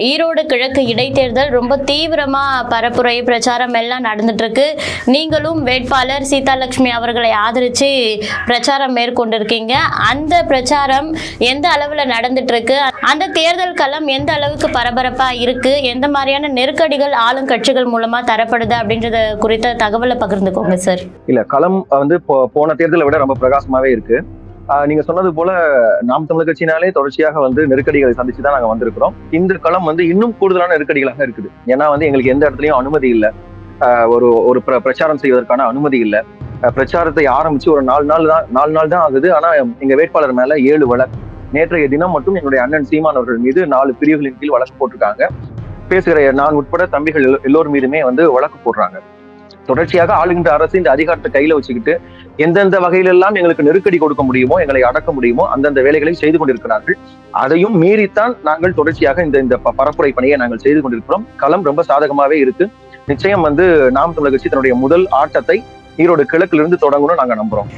ஈரோடு கிழக்கு இடைத்தேர்தல் ரொம்ப தீவிரமா பரப்புரை பிரச்சாரம் எல்லாம் நடந்துட்டு இருக்கு நீங்களும் வேட்பாளர் சீதாலட்சுமி அவர்களை ஆதரிச்சு பிரச்சாரம் மேற்கொண்டிருக்கீங்க. அந்த பிரச்சாரம் எந்த அளவுல நடந்துட்டு இருக்கு அந்த தேர்தல் களம் எந்த அளவுக்கு பரபரப்பா இருக்கு? எந்த மாதிரியான நெருக்கடிகள் ஆளுங்கட்சிகள் மூலமா தரப்படுது அப்படின்றத குறித்த தகவலை பகிர்ந்துக்கோங்க சார். இல்ல களம் வந்து போ- போன தேர்தலை விட ரொம்ப பிரகாசமாவே இருக்கு. நீங்க சொன்னது போல நாம் தமிழர் கட்சினாலே தொடர்ச்சியாக வந்து நெருக்கடிகளை சந்திச்சு தான் நாங்க வந்திருக்கிறோம். இந்த களம் வந்து இன்னும் கூடுதலான நெருக்கடிகளாக இருக்குது. ஏன்னா வந்து எங்களுக்கு எந்த இடத்துலயும் அனுமதி இல்லை. ஒரு ஒரு பிர- பிரச்சாரம் செய்வதற்கான அனுமதி இல்லை. பிரச்சாரத்தை ஆரம்பிச்சு ஒரு நாலு நாள் தான் நாலு நாள் தான் ஆகுது. ஆனா எங்க வேட்பாளர் மேல ஏழு வழக்கு நேற்றைய தினம் மட்டும் எங்களுடைய அண்ணன் சீமான் அவர்கள் மீது நாலு பிரிவுகளின் கீழ் வழக்கு போட்டிருக்காங்க. பேசுகிற நான் உட்பட தம்பிகள் எல்லோரும் எல்லோர் மீதுமே வந்து வழக்கு போடுறாங்க. தொடர்ச்சியாக ஆளுகின்ற அரசு இந்த அதிகாரத்தை கையில வச்சுக்கிட்டு எந்தெந்த வகையிலெல்லாம் எங்களுக்கு நெருக்கடி கொடுக்க முடியுமோ எங்களை அடக்க முடியுமோ அந்தந்த வேலைகளை செய்து கொண்டிருக்கிறார்கள். அதையும் மீறித்தான் நாங்கள் தொடர்ச்சியாக இந்த இந்த ப- பரப்புரை பணியை நாங்கள் செய்து கொண்டிருக்கிறோம். களம் ரொம்ப சாதகமாவே இருக்கு. நிச்சயம் வந்து நாம் தமிழக கட்சி தன்னுடைய முதல் ஆட்டத்தை ஈரோடு கிழக்கிலிருந்து தொடங்கணும்னு நாங்க நம்புறோம்.